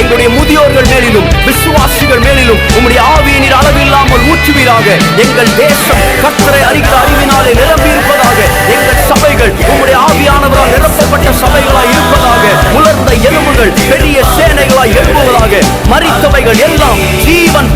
எங்களுடைய முதியோர்கள் மேலிலும் விசுவாசிகள் மேலிலும் உங்களுடைய ஆவியினர் நீர் அளவில்லாமல் ஊற்றுவீராக. எங்கள் தேசம் கத்தரை அறிகிற அறிவினாலே நிரம்பி இருப்பதாக எங்கள் சபைகள் உங்களுடைய ஆவியானவரால் நிரப்பப்பட்ட சபைகளாய் இருப்பதாக. உலர்ந்த எலும்புகள் பெரிய சேனைகளாய் எழுப்புவதாக மறித்தவைகள் எல்லாம் ஜீவன்